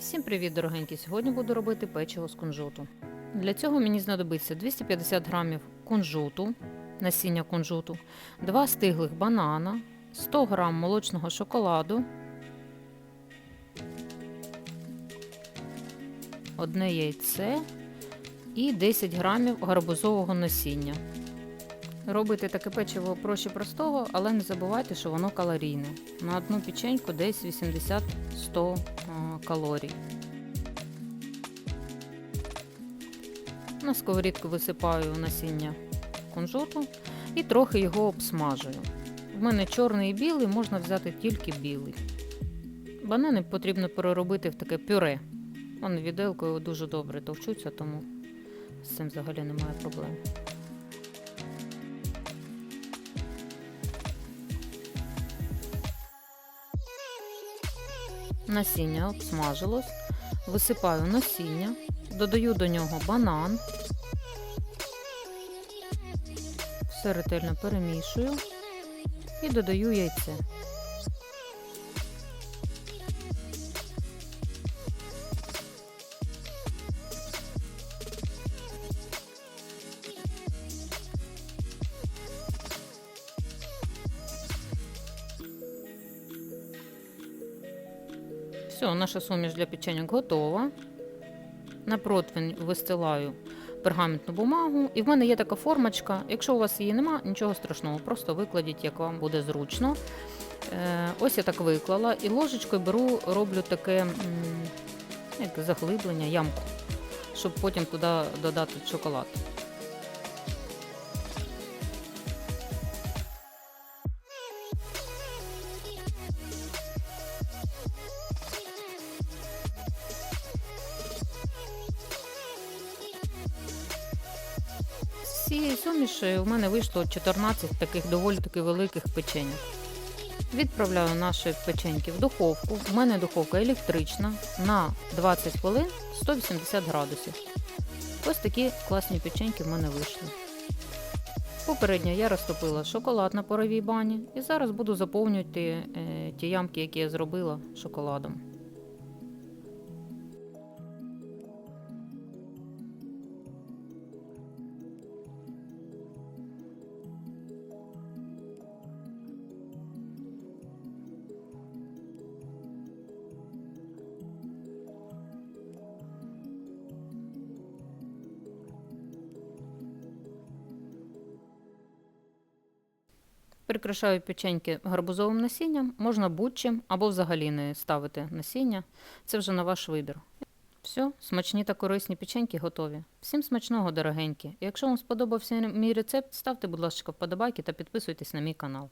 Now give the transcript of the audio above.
Всім привіт, дорогенькі! Сьогодні буду робити печиво з кунжуту. Для цього мені знадобиться 250 грамів кунжуту, насіння кунжуту, 2 стиглих банана, 100 грам молочного шоколаду, одне яйце і 10 грамів гарбузового насіння. Робити таке печиво проще простого, але не забувайте, що воно калорійне. На одну печеньку десь 80-100 а, калорій. На сковорідку висипаю насіння кунжуту і трохи його обсмажую. В мене чорний і білий, можна взяти тільки білий. Банани потрібно переробити в таке пюре. Вони віделкою дуже добре товчуться, тому з цим взагалі немає проблем. Насіння обсмажилось, висипаю насіння, додаю до нього банан, все ретельно перемішую і додаю яйце. Все, наша суміш для печеньок готова. На противень вистилаю пергаментну бумагу. І в мене є така формочка. Якщо у вас її нема, нічого страшного, просто викладіть, як вам буде зручно. Е, ось я так виклала і ложечкою беру, роблю таке як заглиблення, ямку, щоб потім туди додати шоколад. З цієї суміші у мене вийшло 14 таких доволі таки великих печеньок. Відправляю наші печеньки в духовку. У мене духовка електрична на 20 хвилин 180 градусів. Ось такі класні печеньки в мене вийшли. Попередньо я розтопила шоколад на паровій бані і зараз буду заповнювати е, ті ямки, які я зробила шоколадом. Прикрашаю печеньки гарбузовим насінням, можна будь-чим або взагалі не ставити насіння. Це вже на ваш вибір. Все, смачні та корисні печеньки готові. Всім смачного, дорогенькі. Якщо вам сподобався мій рецепт, ставте, будь ласка, вподобайки та підписуйтесь на мій канал.